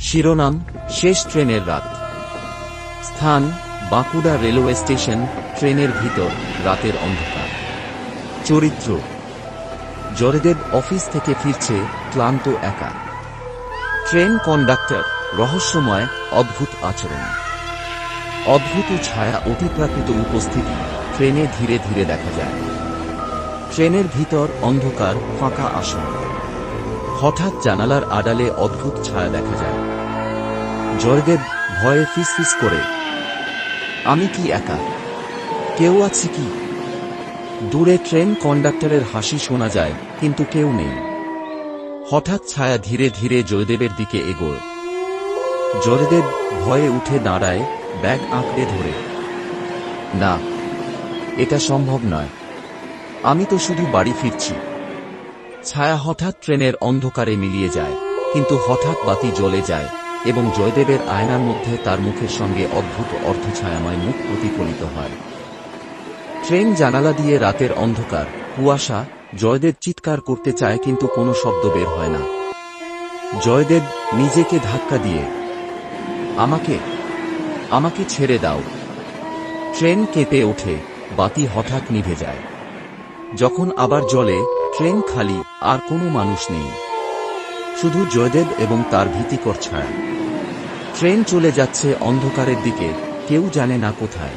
শিরোনাম, শেষ ট্রেনের রাত। স্থান, বাঁকুড়া রেলওয়ে স্টেশন, ট্রেনের ভিতর, রাতের অন্ধকার। চরিত্র, জয়দেব অফিস থেকে ফিরছে ক্লান্ত একা। ট্রেন কন্ডাক্টর, রহস্যময়, অদ্ভুত আচরণ। অদ্ভুত ছায়া অতিপ্রাকৃত উপস্থিতি, ট্রেনে ধীরে ধীরে দেখা যায়। ট্রেনের ভিতর অন্ধকার, ফাঁকা আসন। হঠাৎ জানালার আড়ালে অদ্ভুত ছায়া দেখা যায়। জয়দেব ভয়ে ফিসফিস করে, আমি কি একা? কেউ আছে কি? দূরে ট্রেন কন্ডাক্টরের হাসি শোনা যায়, কিন্তু কেউ নেই। হঠাৎ ছায়া ধীরে ধীরে জয়দেবের দিকে এগোয়। জয়দেব ভয়ে উঠে দাঁড়ায়, ব্যাগ আঁকড়ে ধরে। না, এটা সম্ভব নয়। আমি তো শুধু বাড়ি ফিরছি। ছায়া হঠাৎ ট্রেনের অন্ধকারে মিলিয়ে যায়, কিন্তু হঠাৎ বাতি জ্বলে যায়। এবং জয়দেবের আয়নার মধ্যে তার মুখের সঙ্গে অদ্ভুত অর্ধছায়াময় মুখ প্রতিফলিত হয়। ট্রেন জানালা দিয়ে রাতের অন্ধকার, কুয়াশা, জয়দেব চিৎকার করতে চায় কিন্তু কোনো শব্দ বের হয় না। জয়দেব নিজেকে ধাক্কা দিয়ে, আমাকে আমাকে ছেড়ে দাও। ট্রেন কেঁপে ওঠে, বাতি হঠাৎ নিভে যায়। যখন আবার জলে ট্রেন খালি, আর কোনো মানুষ নেই। শুধু জয়দেব এবং তার ভীতিকর ছায়া। ট্রেন চলে যাচ্ছে অন্ধকারের দিকে কেউ জানে না কোথায়।